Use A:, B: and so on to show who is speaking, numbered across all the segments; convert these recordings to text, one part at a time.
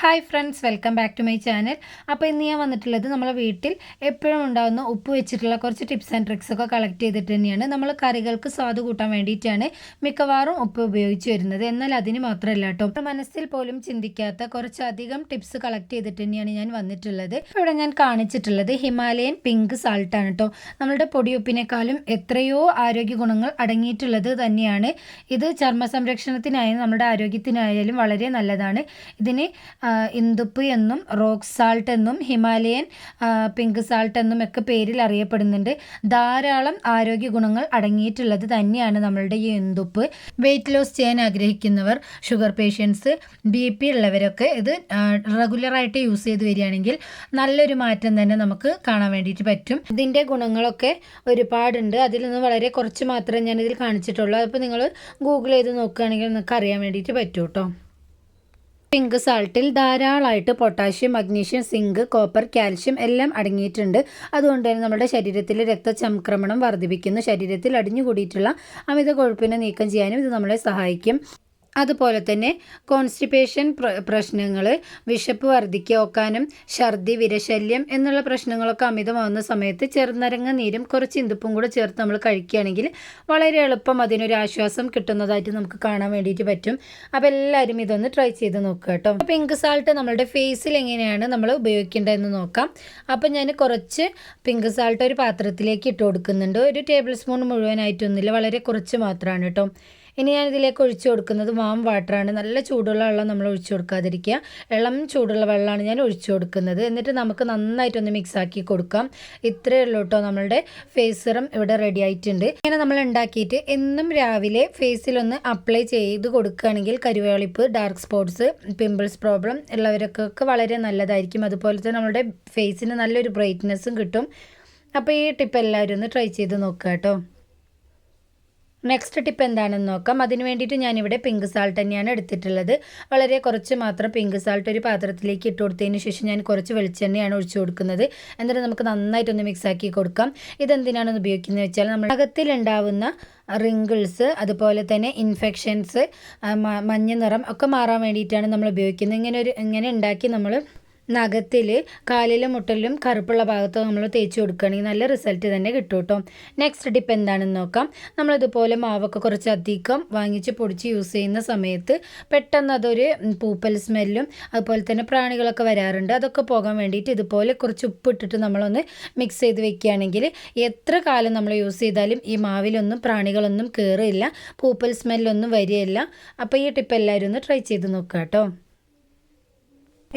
A: Hi friends welcome back to my channel അപ്പോൾ ഇന്ന് ഞാൻ വന്നിട്ടുള്ളത് നമ്മളെ വീട്ടിൽ എപ്പോഴും ഉണ്ടാകുന്ന ഉപ്പ് വെച്ചിട്ടുള്ള കുറച്ച് ടിപ്സ് ആൻഡ് ട്രിക്സ് ഒക്കെ കളക്ട് ചെയ്തിട്ട് തന്നെയാണ് നമ്മൾ കറികൾക്ക് സ്വാദ് കൂട്ടാൻ വേണ്ടിയിട്ടാണ് മിക്കവാറും ഉപ്പ് ഉപയോഗിച്ച് വരുന്നത്. എന്നാൽ അതിന് മാത്രമല്ല കേട്ടോ മനസ്സിൽ പോലും ചിന്തിക്കാത്ത കുറച്ചധികം ടിപ്സ് കളക്ട് ചെയ്തിട്ട് തന്നെയാണ് ഞാൻ വന്നിട്ടുള്ളത്. ഇവിടെ ഞാൻ കാണിച്ചിട്ടുള്ളത് ഹിമാലയൻ പിങ്ക് സാൾട്ടാണ് കേട്ടോ നമ്മളുടെ പൊടിയുപ്പിനേക്കാളും എത്രയോ ആരോഗ്യ ഗുണങ്ങൾ അടങ്ങിയിട്ടുള്ളത് തന്നെയാണ്. ഇത് ചർമ്മ സംരക്ഷണത്തിനായാലും നമ്മുടെ ആരോഗ്യത്തിനായാലും വളരെ നല്ലതാണ്. ഇതിന് ഇന്ദുപ്പ് എന്നും റോക്ക് സാൾട്ട് എന്നും ഹിമാലയൻ പിങ്ക് സാൾട്ട് എന്നും ഒക്കെ പേരിൽ അറിയപ്പെടുന്നുണ്ട്. ധാരാളം ആരോഗ്യ ഗുണങ്ങൾ അടങ്ങിയിട്ടുള്ളത് തന്നെയാണ് നമ്മളുടെ ഈ ഇന്ദുപ്പ്. വെയിറ്റ് ലോസ് ചെയ്യാൻ ആഗ്രഹിക്കുന്നവർ ഷുഗർ പേഷ്യൻസ് ബി പി ഉള്ളവരൊക്കെ ഇത് റെഗുലറായിട്ട് യൂസ് ചെയ്ത് വരികയാണെങ്കിൽ നല്ലൊരു മാറ്റം തന്നെ നമുക്ക് കാണാൻ വേണ്ടിയിട്ട് പറ്റും. ഇതിന്റെ ഗുണങ്ങളൊക്കെ ഒരുപാടുണ്ട്. അതിൽ നിന്ന് വളരെ കുറച്ച് മാത്രമേ ഞാനിതിൽ കാണിച്ചിട്ടുള്ളൂ. അപ്പോൾ നിങ്ങൾ ഗൂഗിൾ ചെയ്ത് നോക്കുകയാണെങ്കിൽ നിങ്ങൾക്ക് അറിയാൻ വേണ്ടിയിട്ട് പറ്റും കേട്ടോ പിങ്ക് സാൾട്ടിൽ ധാരാളമായിട്ട് potassium magnesium zinc copper calcium എല്ലാം അടങ്ങിയിട്ടുണ്ട്. അതുകൊണ്ട് തന്നെ നമ്മുടെ ശരീരത്തിലെ രക്തചംക്രമണം വർദ്ധിപ്പിക്കുന്നു. ശരീരത്തിൽ അടിഞ്ഞുകൂടിയിട്ടുള്ള അമിത കൊഴുപ്പിനെ നീക്കം ചെയ്യാനും ഇത് നമ്മളെ സഹായിക്കും. അതുപോലെ തന്നെ കോൺസ്റ്റിപ്പേഷൻ പ്രശ്നങ്ങൾ വിശപ്പ് വർദ്ധിക്കുക ഒക്കാനും ഛർദി വിരശല്യം എന്നുള്ള പ്രശ്നങ്ങളൊക്കെ അമിതമാവുന്ന സമയത്ത് ചെറുനരങ്ങ നീരും കുറച്ച് ഇന്തുപ്പും കൂടെ ചേർത്ത് നമ്മൾ കഴിക്കുകയാണെങ്കിൽ വളരെ എളുപ്പം അതിനൊരു ആശ്വാസം കിട്ടുന്നതായിട്ട് നമുക്ക് കാണാൻ വേണ്ടിയിട്ട് പറ്റും. അപ്പോൾ എല്ലാവരും ഇതൊന്ന് ട്രൈ ചെയ്ത് നോക്കുക കേട്ടോ. പിങ്ക് സാൾട്ട് നമ്മളുടെ ഫേസിൽ എങ്ങനെയാണ് നമ്മൾ ഉപയോഗിക്കേണ്ടതെന്ന് നോക്കാം. അപ്പോൾ ഞാൻ കുറച്ച് പിങ്ക് സാൾട്ട് ഒരു പാത്രത്തിലേക്ക് ഇട്ട് കൊടുക്കുന്നുണ്ട്. ഒരു ടേബിൾ സ്പൂൺ മുഴുവനായിട്ടൊന്നുമില്ല വളരെ കുറച്ച് മാത്രമാണ് കേട്ടോ. ഇനി ഞാൻ ഇതിലേക്ക് ഒഴിച്ചു കൊടുക്കുന്നത് വാം വാട്ടറാണ് നല്ല ചൂടുള്ള വെള്ളം നമ്മൾ ഒഴിച്ചു കൊടുക്കാതിരിക്കുക. ഇളം ചൂടുള്ള വെള്ളമാണ് ഞാൻ ഒഴിച്ചു കൊടുക്കുന്നത്. എന്നിട്ട് നമുക്ക് നന്നായിട്ടൊന്ന് മിക്സ് ആക്കി കൊടുക്കാം. ഇത്രയേ ഉള്ളൂ കേട്ടോ നമ്മളുടെ ഫേസ് സിറം ഇവിടെ റെഡി ആയിട്ടുണ്ട്. ഇങ്ങനെ നമ്മൾ ഉണ്ടാക്കിയിട്ട് എന്നും രാവിലെ ഫേസിലൊന്ന് അപ്ലൈ ചെയ്ത് കൊടുക്കുകയാണെങ്കിൽ കരുവേളിപ്പ് ഡാർക്ക് സ്പോട്ട്സ് പിമ്പിൾസ് പ്രോബ്ലം ഉള്ളവർക്കൊക്കെ വളരെ നല്ലതായിരിക്കും. അതുപോലെ തന്നെ നമ്മുടെ ഫേസിന് നല്ലൊരു ബ്രൈറ്റ്നെസ്സും കിട്ടും. അപ്പോൾ ഈ ടിപ്പ് എല്ലാവരും ഒന്ന് ട്രൈ ചെയ്ത് നോക്കുക കേട്ടോ. നെക്സ്റ്റ് ടിപ്പ് എന്താണെന്ന് നോക്കാം. അതിന് വേണ്ടിയിട്ട് ഞാനിവിടെ പിങ്ക് സാൾട്ട് തന്നെയാണ് എടുത്തിട്ടുള്ളത്. വളരെ കുറച്ച് മാത്രം പിങ്ക് സാൾട്ട് ഒരു പാത്രത്തിലേക്ക് ഇട്ട് കൊടുത്തതിന് ശേഷം ഞാൻ കുറച്ച് വെളിച്ചെണ്ണയാണ് ഒഴിച്ചു കൊടുക്കുന്നത്. എന്നിട്ട് നമുക്ക് നന്നായിട്ടൊന്ന് മിക്സ് ആക്കി കൊടുക്കാം. ഇതെന്തിനാണെന്ന് ഉപയോഗിക്കുന്നത് വെച്ചാൽ നമ്മൾ അകത്തിലുണ്ടാവുന്ന റിങ്കിൾസ് അതുപോലെ തന്നെ ഇൻഫെക്ഷൻസ് മഞ്ഞ നിറം ഒക്കെ മാറാൻ വേണ്ടിയിട്ടാണ് നമ്മൾ ഉപയോഗിക്കുന്നത്. ഇങ്ങനെ ഒരു ഇങ്ങനെ ഉണ്ടാക്കി നമ്മൾ നഖത്തിൽ കാലിലെ മുട്ടലിലും കറുപ്പുള്ള ഭാഗത്ത് നമ്മൾ തേച്ച് കൊടുക്കുകയാണെങ്കിൽ നല്ല റിസൾട്ട് തന്നെ കിട്ടും കേട്ടോ. നെക്സ്റ്റ് ടിപ്പ് എന്താണെന്ന് നോക്കാം. നമ്മളിതുപോലെ മാവൊക്കെ കുറച്ച് അധികം വാങ്ങിച്ച് പൊടിച്ച് യൂസ് ചെയ്യുന്ന സമയത്ത് പെട്ടെന്ന് അതൊരു പൂപ്പൽ സ്മെല്ലും അതുപോലെ തന്നെ പ്രാണികളൊക്കെ വരാറുണ്ട്. അതൊക്കെ പോകാൻ വേണ്ടിയിട്ട് ഇതുപോലെ കുറച്ച് ഉപ്പിട്ടിട്ട് നമ്മളൊന്ന് മിക്സ് ചെയ്ത് വെക്കുകയാണെങ്കിൽ എത്ര കാലം നമ്മൾ യൂസ് ചെയ്താലും ഈ മാവിലൊന്നും പ്രാണികളൊന്നും കയറില്ല പൂപ്പൽ സ്മെല്ലൊന്നും വരികയില്ല. അപ്പോൾ ഈ ടിപ്പ് എല്ലാവരും ഒന്ന് ട്രൈ ചെയ്ത് നോക്കുക കേട്ടോ.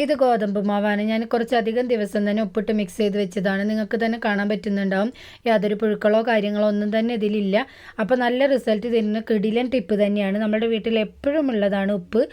A: ഇത് ഗോതമ്പ് മാവാണ്. ഞാൻ കുറച്ചധികം ദിവസം തന്നെ ഉപ്പിട്ട് മിക്സ് ചെയ്ത് വെച്ചതാണ്. നിങ്ങൾക്ക് തന്നെ കാണാൻ പറ്റുന്നുണ്ടാവും. യാതൊരു പുഴുക്കളോ കാര്യങ്ങളോ ഒന്നും തന്നെ ഇതിലില്ല. അപ്പോൾ നല്ല റിസൾട്ട് തരുന്ന കിടിലൻ ടിപ്പ് തന്നെയാണ്. നമ്മുടെ വീട്ടിൽ എപ്പോഴും ഉള്ളതാണ് ഉപ്പ്.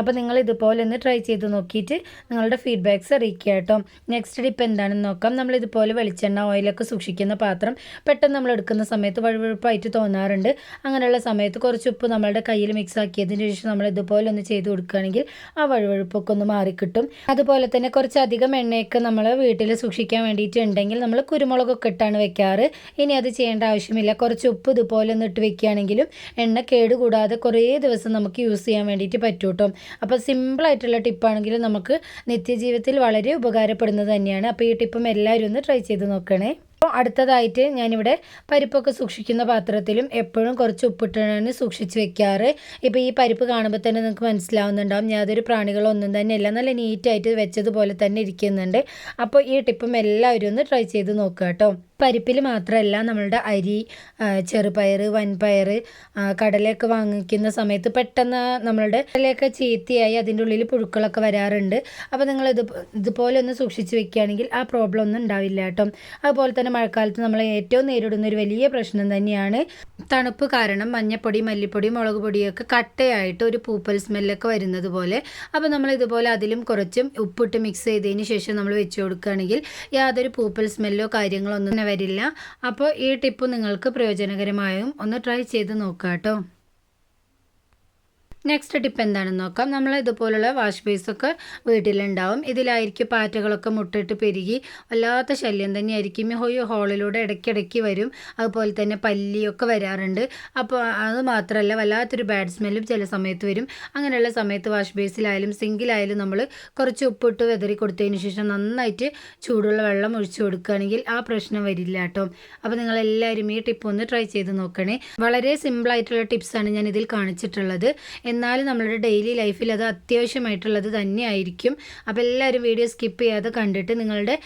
A: അപ്പോൾ നിങ്ങൾ ഇതുപോലെ ഒന്ന് ട്രൈ ചെയ്ത് നോക്കിയിട്ട് നിങ്ങളുടെ ഫീഡ്ബാക്ക്സ് അറിയിക്കുക കേട്ടോ. നെക്സ്റ്റ് ടിപ്പ് എന്താണെന്ന് നോക്കാം. നമ്മൾ ഇതുപോലെ വെളിച്ചെണ്ണ ഓയിലൊക്കെ സൂക്ഷിക്കുന്ന പാത്രം പെട്ടെന്ന് നമ്മൾ എടുക്കുന്ന സമയത്ത് വഴുവഴുപ്പായിട്ട് തോന്നാറുണ്ട്. അങ്ങനെയുള്ള സമയത്ത് കുറച്ച് ഉപ്പ് നമ്മളുടെ കയ്യിൽ മിക്സ് ആക്കിയതിന് ശേഷം നമ്മൾ ഇതുപോലെ ഒന്ന് ചെയ്ത് കൊടുക്കുകയാണെങ്കിൽ ആ വഴുവഴുപ്പൊക്കെ ഒന്ന് മാറിക്കിട്ടും. അതുപോലെ തന്നെ കുറച്ച് അധികം എണ്ണയൊക്കെ നമ്മൾ വീട്ടിൽ സൂക്ഷിക്കാൻ വേണ്ടിയിട്ടുണ്ടെങ്കിൽ നമ്മൾ കുരുമുളകൊക്കെ ഇട്ടാണ് വെക്കാറ്. ഇനി അത് ചെയ്യേണ്ട ആവശ്യമില്ല. കുറച്ച് ഉപ്പ് ഇതുപോലെ ഒന്ന് ഇട്ട് വെക്കുകയാണെങ്കിലും എണ്ണ കേടുകൂടാതെ കുറേ ദിവസം നമുക്ക് യൂസ് ചെയ്യാൻ വേണ്ടിയിട്ട് പറ്റും കേട്ടോ അപ്പോൾ സിമ്പിളായിട്ടുള്ള ടിപ്പാണെങ്കിലും നമുക്ക് നിത്യജീവിതത്തിൽ വളരെ ഉപകാരപ്പെടുന്നത് തന്നെയാണ്. അപ്പോൾ ഈ ടിപ്പും എല്ലാവരും ഒന്ന് ട്രൈ ചെയ്ത് നോക്കണേ. അപ്പോൾ അടുത്തതായിട്ട് ഞാനിവിടെ പരിപ്പൊക്കെ സൂക്ഷിക്കുന്ന പാത്രത്തിലും എപ്പോഴും കുറച്ച് ഉപ്പിട്ടാണ് സൂക്ഷിച്ച് വെക്കാറ്. ഇപ്പോൾ ഈ പരിപ്പ് കാണുമ്പോൾ തന്നെ നിങ്ങൾക്ക് മനസ്സിലാവുന്നുണ്ടാവും. യാതൊരു പ്രാണികളൊന്നും തന്നെ ഇല്ല നല്ല നീറ്റായിട്ട് വെച്ചതുപോലെ തന്നെ ഇരിക്കുന്നുണ്ട്. അപ്പോൾ ഈ ടിപ്പും എല്ലാവരും ഒന്ന് ട്രൈ ചെയ്ത് നോക്കുക കേട്ടോ. പരിപ്പിൽ മാത്രമല്ല നമ്മളുടെ അരി ചെറുപയർ വൻപയർ കടലയൊക്കെ വാങ്ങിക്കുന്ന സമയത്ത് പെട്ടെന്ന് നമ്മളുടെ കടലയൊക്കെ ചീത്തയായി അതിന്റെ ഉള്ളിൽ പുഴുക്കളൊക്കെ വരാറുണ്ട്. അപ്പോൾ നിങ്ങൾ ഇത് ഇതുപോലെ ഒന്ന് സൂക്ഷിച്ച് വെക്കുകയാണെങ്കിൽ ആ പ്രോബ്ലം ഒന്നും ഉണ്ടാവില്ല കേട്ടോ. അതുപോലെ തന്നെ മഴക്കാലത്ത് നമ്മൾ ഏറ്റവും നേരിടുന്ന ഒരു വലിയ പ്രശ്നം തന്നെയാണ് തണുപ്പ് കാരണം മഞ്ഞപ്പൊടി മല്ലിപ്പൊടി മുളക് പൊടിയൊക്കെ കട്ടയായിട്ട് ഒരു പൂപ്പൽ സ്മെല്ലൊക്കെ വരുന്നത് പോലെ. അപ്പോൾ നമ്മൾ ഇതുപോലെ അതിലും കുറച്ചും ഉപ്പിട്ട് മിക്സ് ചെയ്തതിന് ശേഷം നമ്മൾ വെച്ച് കൊടുക്കുകയാണെങ്കിൽ യാതൊരു പൂപ്പൽ സ്മെല്ലോ കാര്യങ്ങളോ ഒന്നും വരില്ല. അപ്പോൾ ഈ ടിപ്പ് നിങ്ങൾക്ക് പ്രയോജനകരമായും ഒന്ന് ട്രൈ ചെയ്ത് നോക്കാം കേട്ടോ നെക്സ്റ്റ് ടിപ്പ് എന്താണെന്ന് നോക്കാം. നമ്മൾ ഇതുപോലുള്ള വാഷ് ബേസൊക്കെ വീട്ടിലുണ്ടാവും. ഇതിലായിരിക്കും പാറ്റകളൊക്കെ മുട്ടിട്ട് പെരുകി വല്ലാത്ത ശല്യം തന്നെയായിരിക്കും. ഈ ഹോളിലൂടെ ഇടയ്ക്കിടയ്ക്ക് വരും. അതുപോലെ തന്നെ പല്ലിയൊക്കെ വരാറുണ്ട്. അപ്പോൾ അത് മാത്രമല്ല വല്ലാത്തൊരു ബാഡ് സ്മെല്ലും ചില സമയത്ത് വരും. അങ്ങനെയുള്ള സമയത്ത് വാഷ് ബേസിലായാലും സിങ്കിലായാലും നമ്മൾ കുറച്ച് ഉപ്പിട്ട് വെതറി കൊടുത്തതിന് ശേഷം നന്നായിട്ട് ചൂടുള്ള വെള്ളം ഒഴിച്ചു കൊടുക്കുകയാണെങ്കിൽ ആ പ്രശ്നം വരില്ല കേട്ടോ. അപ്പോൾ നിങ്ങളെല്ലാവരും ഈ ടിപ്പ് ഒന്ന് ട്രൈ ചെയ്ത് നോക്കണേ. വളരെ സിമ്പിളായിട്ടുള്ള ടിപ്സാണ് ഞാൻ ഇതിൽ കാണിച്ചിട്ടുള്ളത്. എന്നാലും നമ്മളുടെ ഡെയിലി ലൈഫിൽ അത് അത്യാവശ്യമായിട്ടുള്ളത് തന്നെയായിരിക്കും. അപ്പോൾ എല്ലാവരും വീഡിയോ സ്കിപ്പ് ചെയ്യാതെ കണ്ടിട്ട് നിങ്ങളുടെ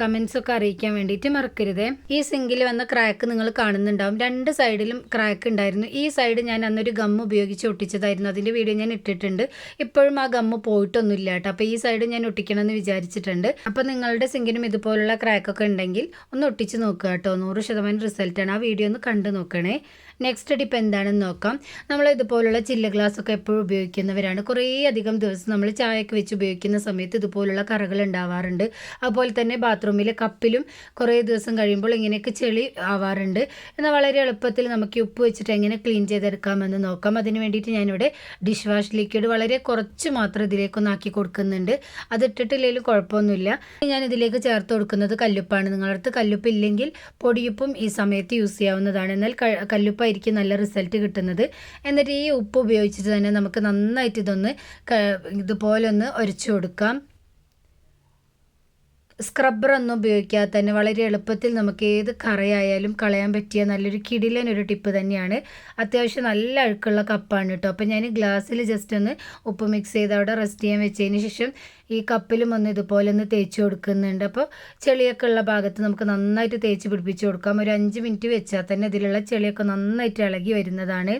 A: കമൻസൊക്കെ അറിയിക്കാൻ വേണ്ടിയിട്ട് മറക്കരുത്. ഈ സിങ്കിൽ വന്ന ക്രാക്ക് നിങ്ങൾ കാണുന്നുണ്ടാവും. രണ്ട് സൈഡിലും ക്രാക്ക് ഉണ്ടായിരുന്നു. ഈ സൈഡ് ഞാൻ അന്നൊരു ഗം ഉപയോഗിച്ച് ഒട്ടിച്ചതായിരുന്നു. അതിന്റെ വീഡിയോ ഞാൻ ഇട്ടിട്ടുണ്ട്. ഇപ്പോഴും ആ ഗമ്മ് പോയിട്ടൊന്നുമില്ല കേട്ടോ. അപ്പോൾ ഈ സൈഡ് ഞാൻ ഒട്ടിക്കണമെന്ന് വിചാരിച്ചിട്ടുണ്ട്. അപ്പോൾ നിങ്ങളുടെ സിങ്കിനും ഇതുപോലുള്ള ക്രാക്കൊക്കെ ഉണ്ടെങ്കിൽ ഒന്ന് ഒട്ടിച്ച് നോക്കുക കേട്ടോ. നൂറ് ശതമാനം റിസൾട്ടാണ് ആ വീഡിയോ ഒന്ന് കണ്ടു നോക്കണേ. നെക്സ്റ്റ് ടിപ്പ് എന്താണെന്ന് നോക്കാം. നമ്മൾ ഇതുപോലുള്ള ചില്ല ഗ്ലാസ് ഒക്കെ എപ്പോഴും ഉപയോഗിക്കുന്നവരാണ്. കുറേ അധികം ദിവസം നമ്മൾ ചായയൊക്കെ വെച്ച് ഉപയോഗിക്കുന്ന സമയത്ത് ഇതുപോലുള്ള കറകൾ ഉണ്ടാവാറുണ്ട്. അതുപോലെ തന്നെ ബാത്റൂമിലെ കപ്പിലും കുറേ ദിവസം കഴിയുമ്പോൾ ഇങ്ങനെയൊക്കെ ചെളി ആവാറുണ്ട്. എന്നാൽ വളരെ എളുപ്പത്തിൽ നമുക്ക് ഉപ്പ് വെച്ചിട്ട് എങ്ങനെ ക്ലീൻ ചെയ്തെടുക്കാമെന്ന് നോക്കാം. അതിന് വേണ്ടിയിട്ട് ഞാനിവിടെ ഡിഷ് വാഷ് ലിക്വിഡ് വളരെ കുറച്ച് മാത്രം ഇതിലേക്കൊന്ന് ആക്കി കൊടുക്കുന്നുണ്ട്. അത് ഇട്ടിട്ടില്ലെങ്കിലും കുഴപ്പമൊന്നുമില്ല. ഞാൻ ഇതിലേക്ക് ചേർത്ത് കൊടുക്കുന്നത് കല്ലുപ്പാണ്. നിങ്ങളടുത്ത് കല്ലുപ്പ് ഇല്ലെങ്കിൽ പൊടിയുപ്പും ഈ സമയത്ത് യൂസ് ചെയ്യാവുന്നതാണ്. എന്നാൽ കല്ലുപ്പായിരിക്കും നല്ല റിസൾട്ട് കിട്ടുന്നത്. എന്നിട്ട് ഈ ഉപ്പ് ഉപയോഗിച്ചിട്ട് തന്നെ നമുക്ക് നന്നായിട്ട് ഇതൊന്ന് ഇതുപോലെ ഒന്ന് ഒരച്ചു കൊടുക്കാം. സ്ക്രബ്ബർ ഒന്നും ഉപയോഗിക്കാതെ തന്നെ വളരെ എളുപ്പത്തിൽ നമുക്ക് ഏത് കറയായാലും കളയാൻ പറ്റിയ നല്ലൊരു കിടിലൻ ഒരു ടിപ്പ് തന്നെയാണ്. അത്യാവശ്യം നല്ല അഴുക്കുള്ള കപ്പാണ് കേട്ടോ അപ്പോൾ ഞാൻ ഗ്ലാസ്സിൽ ജസ്റ്റ് ഒന്ന് ഉപ്പ് മിക്സ് ചെയ്ത് അവിടെ റെസ്റ്റ് ചെയ്യാൻ വെച്ചതിന് ശേഷം ഈ കപ്പിലും ഒന്ന് ഇതുപോലെ ഒന്ന് തേച്ച് കൊടുക്കുന്നുണ്ട്. അപ്പോൾ ചെളിയൊക്കെ ഉള്ള ഭാഗത്ത് നമുക്ക് നന്നായിട്ട് തേച്ച് പിടിപ്പിച്ച് കൊടുക്കാം. ഒരു അഞ്ച് മിനിറ്റ് വെച്ചാൽ തന്നെ ഇതിലുള്ള ചെളിയൊക്കെ നന്നായിട്ട് ഇളകി വരുന്നതാണ്.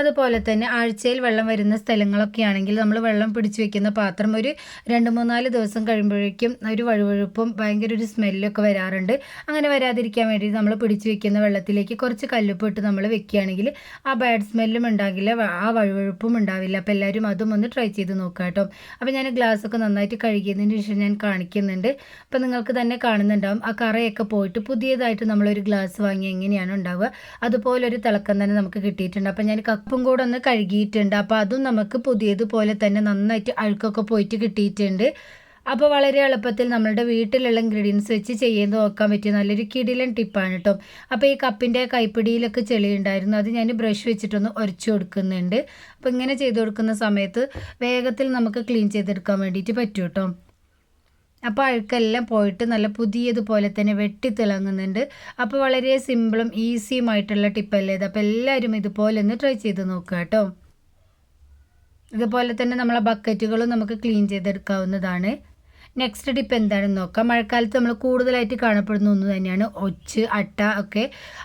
A: അതുപോലെ തന്നെ ആഴ്ചയിൽ വെള്ളം വരുന്ന സ്ഥലങ്ങളൊക്കെ ആണെങ്കിൽ നമ്മൾ വെള്ളം പിടിച്ചു വെക്കുന്ന പാത്രം ഒരു രണ്ട് മൂന്നാൽ ദിവസം കഴിയുമ്പോഴേക്കും ഒരു വഴുവഴുപ്പും ഭയങ്കര ഒരു സ്മെല്ലൊക്കെ വരാറുണ്ട്. അങ്ങനെ വരാതിരിക്കാൻ വേണ്ടി നമ്മൾ പിടിച്ചു വെക്കുന്ന വെള്ളത്തിലേക്ക് കുറച്ച് കല്ലുപ്പ് ഇട്ട് നമ്മൾ വെക്കുകയാണെങ്കിൽ ആ ബാഡ് സ്മെല്ലും ഉണ്ടാകില്ല ആ വഴുവഴുപ്പും ഉണ്ടാവില്ല. അപ്പോൾ എല്ലാവരും അതും ഒന്ന് ട്രൈ ചെയ്ത് നോക്കുക കേട്ടോ. അപ്പോൾ ഞാൻ ഗ്ലാസ്സൊക്കെ നന്നായിട്ട് കഴുകിയതിന് ശേഷം ഞാൻ കാണിക്കുന്നുണ്ട്. അപ്പോൾ നിങ്ങൾക്ക് തന്നെ കാണുന്നുണ്ടാവും. ആ കറയൊക്കെ പോയിട്ട് പുതിയതായിട്ട് നമ്മളൊരു ഗ്ലാസ് വാങ്ങി എങ്ങനെയാണ് ഉണ്ടാവുക? അതുപോലൊരു തിളക്കം തന്നെ നമുക്ക് കിട്ടിയിട്ടുണ്ട്. അപ്പോൾ ഞാൻ കപ്പും കൂടെ ഒന്ന് കഴുകിയിട്ടുണ്ട്. അപ്പോൾ അതും നമുക്ക് പുതിയതുപോലെ തന്നെ നന്നായിട്ട് അഴുക്കൊക്കെ പോയിട്ട് കിട്ടിയിട്ടുണ്ട്. അപ്പോൾ വളരെ എളുപ്പത്തിൽ നമ്മളുടെ വീട്ടിലുള്ള ഇൻഗ്രീഡിയൻസ് വെച്ച് ചെയ്യാൻ നോക്കാൻ പറ്റിയ നല്ലൊരു കിടിലൻ ടിപ്പാണ് കേട്ടോ അപ്പോൾ ഈ കപ്പിന്റെ കൈപ്പിടിയിലൊക്കെ ചെളി ഉണ്ടായിരുന്നു അത് ഞാൻ ബ്രഷ് വെച്ചിട്ടൊന്ന് ഉരച്ചു കൊടുക്കുന്നുണ്ട്. അപ്പോൾ ഇങ്ങനെ ചെയ്ത് കൊടുക്കുന്ന സമയത്ത് വേഗത്തിൽ നമുക്ക് ക്ലീൻ ചെയ്തെടുക്കാൻ വേണ്ടിയിട്ട് പറ്റും കേട്ടോ അപ്പോൾ അഴുക്കെല്ലാം പോയിട്ട് നല്ല പുതിയതുപോലെ തന്നെ വെട്ടി തിളങ്ങുന്നുണ്ട്. അപ്പോൾ വളരെ സിമ്പിളും ഈസിയുമായിട്ടുള്ള ടിപ്പല്ലേ ഇത്? അപ്പോൾ എല്ലാവരും ഇതുപോലെ ഒന്ന് ട്രൈ ചെയ്ത് നോക്കുക കേട്ടോ. ഇതുപോലെ തന്നെ നമ്മളെ ബക്കറ്റുകളും നമുക്ക് ക്ലീൻ ചെയ്തെടുക്കാവുന്നതാണ്. നെക്സ്റ്റ് ടിപ്പ് എന്താണെന്ന് നോക്കാം. മഴക്കാലത്ത് നമ്മൾ കൂടുതലായിട്ട് കാണപ്പെടുന്ന ഒന്ന് തന്നെയാണ് ഒച്ച് അട്ട ഒക്കെ.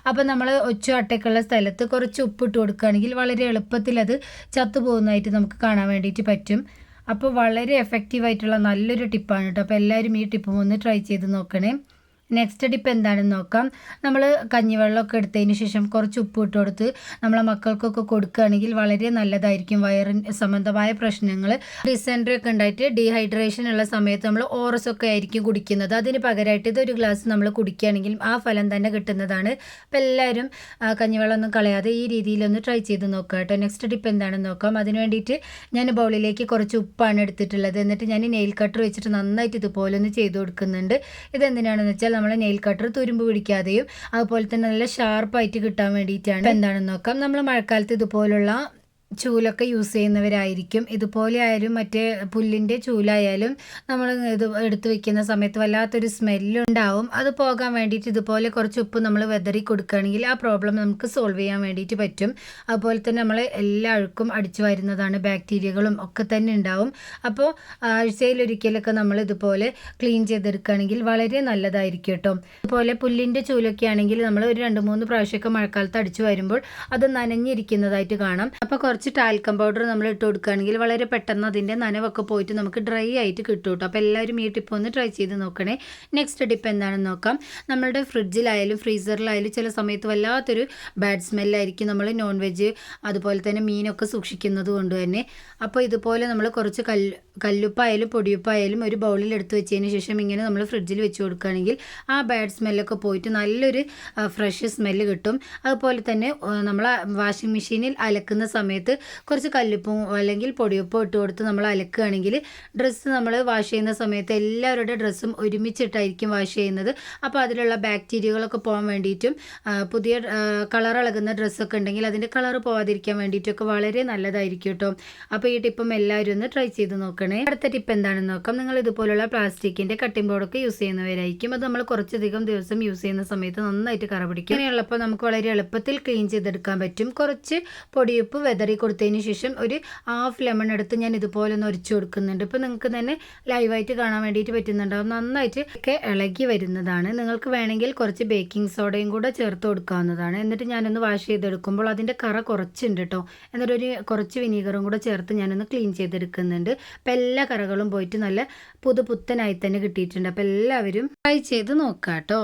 A: അപ്പോൾ നമ്മൾ ഒച്ചു അട്ടയ്ക്കുള്ള സ്ഥലത്ത് കുറച്ച് ഉപ്പിട്ട് കൊടുക്കുകയാണെങ്കിൽ വളരെ എളുപ്പത്തിൽ അത് ചത്തുപോകുന്നതായിട്ട് നമുക്ക് കാണാൻ വേണ്ടിയിട്ട് പറ്റും. അപ്പോൾ വളരെ എഫക്റ്റീവായിട്ടുള്ള നല്ലൊരു ടിപ്പാണ് കേട്ടോ അപ്പോൾ എല്ലാവരും ഈ ടിപ്പ് ഒന്ന് ട്രൈ ചെയ്ത് നോക്കണേ. നെക്സ്റ്റ് ഡിപ്പ് എന്താണെന്ന് നോക്കാം. നമ്മൾ കഞ്ഞിവെള്ളമൊക്കെ എടുത്തതിന് ശേഷം കുറച്ച് ഉപ്പ് ഇട്ട് കൊടുത്ത് നമ്മളെ മക്കൾക്കൊക്കെ കൊടുക്കുകയാണെങ്കിൽ വളരെ നല്ലതായിരിക്കും. വയറിന് സംബന്ധമായ പ്രശ്നങ്ങൾ ഡിസെൻട്രി ഒക്കെ ഉണ്ടായിട്ട് ഡീഹൈഡ്രേഷൻ ഉള്ള സമയത്ത് നമ്മൾ ഓറസ് ഒക്കെ ആയിരിക്കും കുടിക്കുന്നത്. അതിന് പകരമായിട്ട് ഇതൊരു ഗ്ലാസ് നമ്മൾ കുടിക്കുകയാണെങ്കിൽ ആ ഫലം തന്നെ കിട്ടുന്നതാണ്. അപ്പോൾ എല്ലാവരും കഞ്ഞിവെള്ളം ഒന്നും കളയാതെ ഈ രീതിയിലൊന്ന് ട്രൈ ചെയ്ത് നോക്കുക കേട്ടോ. നെക്സ്റ്റ് ടിപ്പ് എന്താണെന്ന് നോക്കാം. അതിന് വേണ്ടിയിട്ട് ഞാൻ ബൗളിലേക്ക് കുറച്ച് ഉപ്പാണ് എടുത്തിട്ടുള്ളത്. എന്നിട്ട് ഞാൻ നെയിൽ കട്ടർ വെച്ചിട്ട് നന്നായിട്ട് ഇതുപോലെ ഒന്ന് ചെയ്ത് കൊടുക്കുന്നുണ്ട്. ഇതെന്തിനാണെന്ന് വെച്ചാൽ നമ്മൾ നെയിൽ കട്ടർ തുരുമ്പ് പിടിക്കാതെയും അതുപോലെ തന്നെ നല്ല ഷാർപ്പായിട്ട് കിട്ടാൻ വേണ്ടിയിട്ടാണ്. എന്താണെന്ന് നോക്കാം. നമ്മൾ മഴക്കാലത്ത് ഇതുപോലുള്ള ചൂലൊക്കെ യൂസ് ചെയ്യുന്നവരായിരിക്കും. ഇതുപോലെ ആയാലും മറ്റേ പുല്ലിന്റെ ചൂലായാലും നമ്മൾ ഇത് എടുത്തു വെക്കുന്ന സമയത്ത് വല്ലാത്തൊരു സ്മെല്ലുണ്ടാവും. അത് പോകാൻ വേണ്ടിയിട്ട് ഇതുപോലെ കുറച്ച് ഉപ്പ് നമ്മൾ വെതറി കൊടുക്കുകയാണെങ്കിൽ ആ പ്രോബ്ലം നമുക്ക് സോൾവ് ചെയ്യാൻ വേണ്ടിയിട്ട് പറ്റും. അതുപോലെ തന്നെ നമ്മൾ എല്ലാ അഴുക്കും അടിച്ചു വരുന്നതാണ് ബാക്ടീരിയകളും ഒക്കെ തന്നെ ഉണ്ടാവും. അപ്പോൾ ആഴ്ചയിലൊരിക്കലൊക്കെ നമ്മൾ ഇതുപോലെ ക്ലീൻ ചെയ്തെടുക്കുകയാണെങ്കിൽ വളരെ നല്ലതായിരിക്കും കേട്ടോ. അതുപോലെ പുല്ലിന്റെ ചൂലൊക്കെ ആണെങ്കിൽ നമ്മൾ ഒരു രണ്ട് മൂന്ന് പ്രാവശ്യമൊക്കെ മഴക്കാലത്ത് അടിച്ചു വരുമ്പോൾ അത് നനഞ്ഞിരിക്കുന്നതായിട്ട് കാണാം. അപ്പോൾ കുറച്ച് ടാൽക്കം പൗഡർ നമ്മൾ ഇട്ട് കൊടുക്കുകയാണെങ്കിൽ വളരെ പെട്ടെന്ന് അതിന്റെ നനവൊക്കെ പോയിട്ട് നമുക്ക് ഡ്രൈ ആയിട്ട് കിട്ടും കേട്ടോ അപ്പോൾ എല്ലാവരും ഈ ടിപ്പ് ഒന്ന് ട്രൈ ചെയ്ത് നോക്കണേ. നെക്സ്റ്റ് ടിപ്പ് എന്താണെന്ന് നോക്കാം. നമ്മളുടെ ഫ്രിഡ്ജിലായാലും ഫ്രീസറിലായാലും ചില സമയത്ത് വല്ലാത്തൊരു ബാഡ് സ്മെല്ലായിരിക്കും നമ്മൾ നോൺ വെജ് അതുപോലെ തന്നെ മീനൊക്കെ സൂക്ഷിക്കുന്നത് കൊണ്ട് തന്നെ. അപ്പോൾ ഇതുപോലെ നമ്മൾ കുറച്ച് കല്ല് കല്ലുപ്പായാലും പൊടിയുപ്പായാലും ഒരു ബൗളിൽ എടുത്ത് വെച്ചതിന് ശേഷം ഇങ്ങനെ നമ്മൾ ഫ്രിഡ്ജിൽ വെച്ച് കൊടുക്കുകയാണെങ്കിൽ ആ ബാഡ് സ്മെല്ലൊക്കെ പോയിട്ട് നല്ലൊരു ഫ്രഷ് സ്മെല്ല് കിട്ടും. അതുപോലെ തന്നെ നമ്മൾ വാഷിംഗ് മെഷീനിൽ അലക്കുന്ന സമയത്ത് സമയത്ത് കുറച്ച് കല്ലുപ്പും അല്ലെങ്കിൽ പൊടിയുപ്പും ഇട്ട് കൊടുത്ത് നമ്മൾ അലക്കുകയാണെങ്കിൽ ഡ്രസ്സ് നമ്മൾ വാഷ് ചെയ്യുന്ന സമയത്ത് എല്ലാവരുടെ ഡ്രസ്സും ഒരുമിച്ചിട്ടായിരിക്കും വാഷ് ചെയ്യുന്നത്. അപ്പോൾ അതിലുള്ള ബാക്ടീരിയകളൊക്കെ പോകാൻ വേണ്ടിയിട്ടും പുതിയ കളർ ഇളകുന്ന ഡ്രസ്സൊക്കെ ഉണ്ടെങ്കിൽ അതിന്റെ കളർ പോവാതിരിക്കാൻ വേണ്ടിയിട്ടൊക്കെ വളരെ നല്ലതായിരിക്കും കേട്ടോ. അപ്പോൾ ഈ ടിപ്പും എല്ലാവരും ഒന്ന് ട്രൈ ചെയ്ത് നോക്കണേ. അടുത്ത ടിപ്പ് എന്താണെന്ന് നോക്കാം. നിങ്ങൾ ഇതുപോലുള്ള പ്ലാസ്റ്റിക്കിന്റെ കട്ടിംഗ് ബോർഡൊക്കെ യൂസ് ചെയ്യുന്നവരായിരിക്കും. അത് നമ്മൾ കുറച്ചധികം ദിവസം യൂസ് ചെയ്യുന്ന സമയത്ത് നന്നായിട്ട് കറ പിടിക്കും. അങ്ങനെയുള്ളപ്പോൾ നമുക്ക് വളരെ എളുപ്പത്തിൽ ക്ലീൻ ചെയ്തെടുക്കാൻ പറ്റും. കുറച്ച് പൊടിയുപ്പ് വെതറി കൊടുത്തതിന് ശേഷം ഒരു ഹാഫ് ലെമൺ എടുത്ത് ഞാൻ ഇതുപോലെ ഒന്ന് ഒരിച്ചു കൊടുക്കുന്നുണ്ട്. ഇപ്പോൾ നിങ്ങൾക്ക് തന്നെ ലൈവായിട്ട് കാണാൻ വേണ്ടിയിട്ട് പറ്റുന്നുണ്ടാവും. നന്നായിട്ട് ഒക്കെ ഇളകി വരുന്നതാണ്. നിങ്ങൾക്ക് വേണമെങ്കിൽ കുറച്ച് ബേക്കിംഗ് സോഡയും കൂടെ ചേർത്ത് കൊടുക്കാവുന്നതാണ്. എന്നിട്ട് ഞാനൊന്ന് വാഷ് ചെയ്തെടുക്കുമ്പോൾ അതിന്റെ കറ കുറച്ചുണ്ട് കേട്ടോ എന്നിട്ടൊരു കുറച്ച് വിനീഗറും കൂടെ ചേർത്ത് ഞാനൊന്ന് ക്ലീൻ ചെയ്തെടുക്കുന്നുണ്ട്. അപ്പോൾ എല്ലാ കറകളും പോയിട്ട് നല്ല പുതുപുത്തനായി തന്നെ കിട്ടിയിട്ടുണ്ട്. അപ്പോൾ എല്ലാവരും ട്രൈ ചെയ്ത് നോക്കാം കേട്ടോ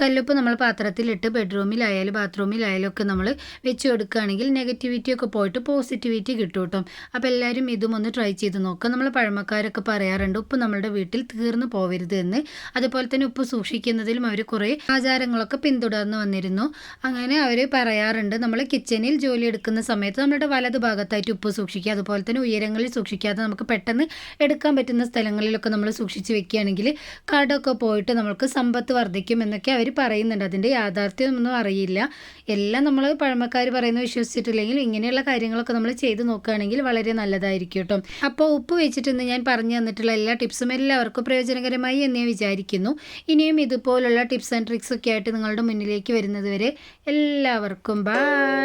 A: കല്ലുപ്പ് നമ്മൾ പാത്രത്തിലിട്ട് ബെഡ്റൂമിലായാലും ബാത്റൂമിലായാലും ഒക്കെ നമ്മൾ വെച്ച് കൊടുക്കുകയാണെങ്കിൽ നെഗറ്റിവിറ്റി ഒക്കെ പോയിട്ട് പോസിറ്റിവിറ്റി കിട്ടും കേട്ടോ. അപ്പോൾ എല്ലാവരും ഇതും ഒന്ന് ട്രൈ ചെയ്ത് നോക്കുക നമ്മൾ പഴമക്കാരൊക്കെ പറയാറുണ്ട് ഉപ്പ് നമ്മളുടെ വീട്ടിൽ തീർന്നു പോവരുത് എന്ന്. അതുപോലെ തന്നെ ഉപ്പ് സൂക്ഷിക്കുന്നതിലും അവർ കുറേ ആചാരങ്ങളൊക്കെ പിന്തുടർന്ന് വന്നിരുന്നു. അങ്ങനെ അവർ പറയാറുണ്ട് നമ്മൾ കിച്ചണിൽ ജോലി എടുക്കുന്ന സമയത്ത് നമ്മുടെ വലത് ഭാഗത്തായിട്ട് ഉപ്പ് സൂക്ഷിക്കുക. അതുപോലെ തന്നെ ഉയരങ്ങളിൽ സൂക്ഷിക്കാതെ നമുക്ക് പെട്ടെന്ന് എടുക്കാൻ പറ്റുന്ന സ്ഥലങ്ങളിലൊക്കെ നമ്മൾ സൂക്ഷിച്ച് വെക്കുകയാണെങ്കിൽ കടമൊക്കെ പോയിട്ട് നമുക്ക് സമ്പത്ത് വർദ്ധിക്കും എന്നൊക്കെ അവർ പറയുന്നുണ്ട്. അതിന്റെ യാഥാർത്ഥ്യമൊന്നും അറിയില്ല. എല്ലാം നമ്മൾ പഴമക്കാർ പറയുന്നത് വിശ്വസിച്ചിട്ടില്ലെങ്കിൽ ഇങ്ങനെയുള്ള കാര്യങ്ങളൊക്കെ നമ്മൾ ചെയ്ത് നോക്കുകയാണെങ്കിൽ വളരെ നല്ലതായിരിക്കും കേട്ടോ. അപ്പോൾ ഉപ്പ് വെച്ചിട്ടിന്ന് ഞാൻ പറഞ്ഞു തന്നിട്ടുള്ള എല്ലാ ടിപ്സും എല്ലാവർക്കും പ്രയോജനകരമായി എന്ന് വിചാരിക്കുന്നു. ഇനിയും ഇതുപോലുള്ള ടിപ്സ് ആൻഡ് ട്രിക്സ് ഒക്കെ ആയിട്ട് നിങ്ങളുടെ മുന്നിലേക്ക് വരുന്നത് വരെ എല്ലാവർക്കും ബൈ.